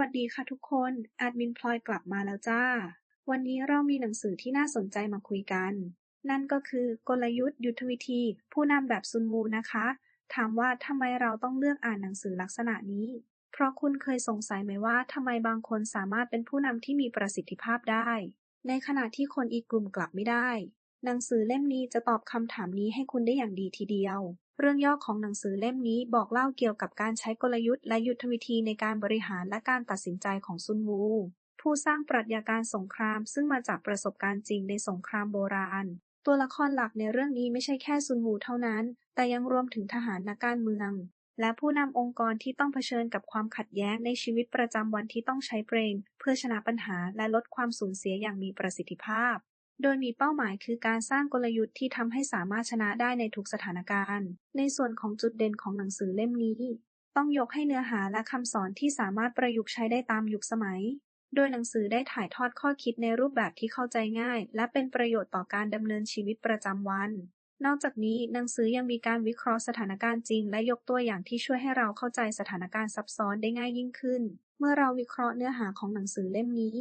วัสดีค่ะทุกคน แอดมินพลอยกลับมาแล้วจ้า วันนี้เรามีหนังสือที่น่าสนใจมาคุยกัน นั่นก็คือกลยุทธ์ยุทธวิธี ผู้นำแบบซุนวูนะคะ ถามว่าทำไมเราต้องเลือกอ่านหนังสือลักษณะนี้ เพราะคุณเคยสงสัยไหมว่าทำไมบางคนสามารถเป็นผู้นำที่มีประสิทธิภาพได้ ในขณะที่คนอีกกลุ่มกลับไม่ได้ หนังสือเล่มนี้จะตอบคำถามนี้ให้คุณได้อย่างดีทีเดียว เรื่องย่อของหนังสือเล่มนี้บอกเล่าเกี่ยวกับการใช้กลยุทธ์และยุทธวิธีในการบริหารและการตัดสินใจของซุนวู ผู้สร้างปรัชญาการสงครามซึ่งมาจากประสบการณ์จริงในสงครามโบราณ ตัวละครหลักในเรื่องนี้ไม่ใช่แค่ซุนวูเท่านั้น แต่ยังรวมถึงทหารนักการเมือง และผู้นำองค์กรที่ต้องเผชิญกับความขัดแย้งในชีวิตประจำวันที่ต้องใช้เบรนเพื่อชนะปัญหาและลดความสูญเสียอย่างมีประสิทธิภาพ โดยมีเป้าหมายคือการสร้างกลยุทธ์ที่ทำให้สามารถชนะได้ในทุกสถานการณ์ ในส่วนของจุดเด่นของหนังสือเล่มนี้ ต้องยกให้เนื้อหาและคำสอนที่สามารถประยุกต์ใช้ได้ตามยุคสมัย โดยหนังสือได้ถ่ายทอดข้อคิดในรูปแบบที่เข้าใจง่าย และเป็นประโยชน์ต่อการดำเนินชีวิตประจำวัน นอกจากนี้หนังสือยังมีการวิเคราะห์สถานการณ์จริง และยกตัวอย่างที่ช่วยให้เราเข้าใจสถานการณ์ซับซ้อนได้ง่ายยิ่งขึ้น เมื่อเราวิเคราะห์เนื้อหาของหนังสือเล่มนี้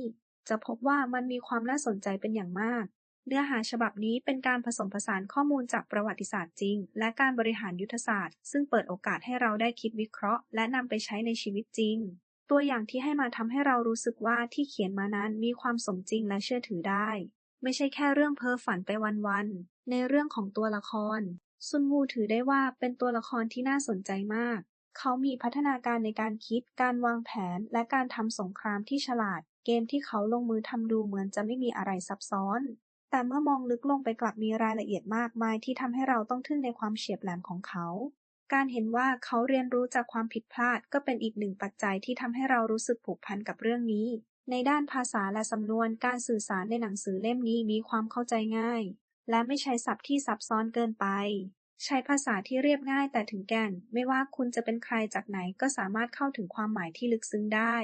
จะพบว่ามันมีความน่าสนใจเป็นอย่างมาก เนื้อหาฉบับนี้เป็นการผสมผสานข้อมูลจากประวัติศาสตร์จริง และการบริหารยุทธศาสตร์ ซึ่งเปิดโอกาสให้เราได้คิดวิเคราะห์ และนำไปใช้ในชีวิตจริง ตัวอย่างที่ให้มาทำให้เรารู้สึกว่าที่เขียนมานั้นมีความสมจริงและเชื่อถือได้ ไม่ใช่แค่เรื่องเพ้อฝันไปวันๆในเรื่องของตัวละครซุนวูถือได้ว่าเป็นตัวละครที่น่าสนใจมาก เขามีพัฒนาการในการคิด การวางแผน และการทำสงครามที่ฉลาด เกมที่เขาลงมือทำดูเหมือนจะไม่มีอะไรซับซ้อน แต่เมื่อมองลึกลงไปกลับมีรายละเอียดมากมายที่ทำให้เราต้องทึ่งในความเฉียบแหลมของเขา การเห็นว่าเขาเรียนรู้จากความผิดพลาด ก็เป็นอีกหนึ่งปัจจัยที่ทำให้เรารู้สึกผูกพันกับเรื่องนี้ ในด้านภาษาและสำนวนการสื่อสารในหนังสือเล่มนี้มีความเข้าใจง่าย และไม่ใช้ศัพท์ที่ซับซ้อนเกินไป ใช้ภาษาที่เรียบง่ายแต่ถึงแก่น ไม่ว่าคุณจะเป็นใครจากไหนก็สามารถเข้าถึงความหมายที่ลึกซึ้งได้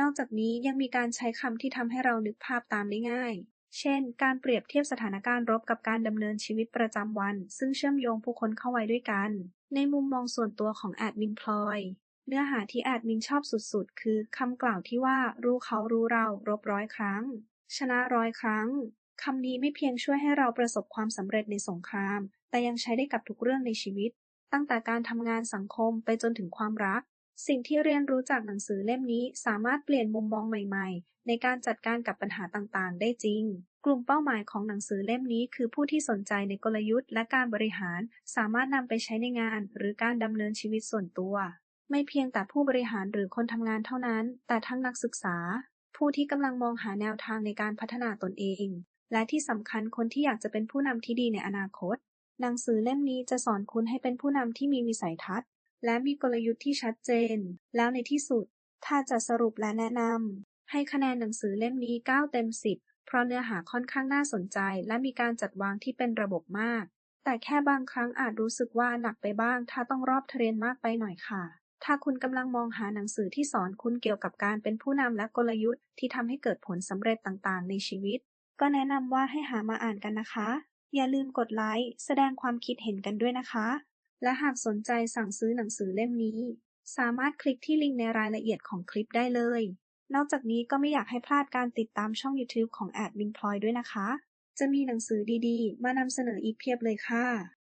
นอกจากนี้ยังมีการใช้คำที่ทำให้เรานึกภาพตามได้ง่าย เช่น การเปรียบเทียบสถานการณ์รบกับการดำเนินชีวิตประจำวัน ซึ่งเชื่อมโยงผู้คนเข้าไว้ด้วยกัน ในมุมมองส่วนตัวของแอดมินพลอยเนื้อหาที่แอดมินชอบสุดๆ คือคำกล่าวที่ว่ารู้เขารู้เรารบร้อยครั้ง ชนะร้อยครั้งคำนี้ไม่เพียงช่วยให้เราประสบความสำเร็จในสงคราม แต่ยังใช้ได้กับทุกเรื่องในชีวิต ตั้งแต่การทำงานสังคมไปจนถึงความรัก สิ่งที่เรียนรู้จากหนังสือเล่มนี้สามารถเปลี่ยนมุมมองใหม่ ๆ ในการจัดการกับปัญหาต่างๆ ได้จริง กลุ่มเป้าหมายของหนังสือเล่มนี้ คือผู้ที่สนใจในกลยุทธ์และการบริหาร สามารถนำไปใช้ในงาน หรือการดำเนินชีวิตส่วนตัว ไม่เพียงแต่ผู้บริหารหรือคนทำงานเท่านั้น แต่ทั้งนักศึกษา ผู้ที่กำลังมองหาแนวทางในการพัฒนาตนเองและที่สำคัญคนที่อยากจะเป็นผู้นำที่ดีในอนาคต หนังสือเล่มนี้จะสอนคุณให้เป็นผู้นำที่มีวิสัยทัศน์ และมีกลยุทธ์ที่ชัดเจน แล้วในที่สุด ถ้าจะสรุปและแนะนำให้คะแนนหนังสือเล่มนี้ 9 เต็ม 10 เพราะเนื้อหาค่อนข้างน่าสนใจ และมีการจัดวางที่เป็นระบบมาก แต่แค่บางครั้งอาจรู้สึกว่าหนักไปบ้าง ถ้าต้องรอบเทรนมากไปหน่อยค่ะ ถ้าคุณกำลังมองหาหนังสือที่สอนคุณเกี่ยวกับการเป็นผู้นำและกลยุทธ์ที่ทำให้เกิดผลสำเร็จต่างๆ ในชีวิต ก็แนะนำว่าให้หามาอ่านกันนะคะ อย่าลืมกดไลค์ แสดงความคิดเห็นกันด้วยนะคะ และหากสนใจสั่งซื้อหนังสือเล่มนี้ สามารถคลิกที่ลิงก์ในรายละเอียดของคลิปได้เลย นอกจากนี้ก็ไม่อยากให้พลาดการติดตามช่อง YouTube ของแอดมินพลอยด้วยนะคะ จะมีหนังสือดีๆ มานำเสนออีกเพียบเลยค่ะ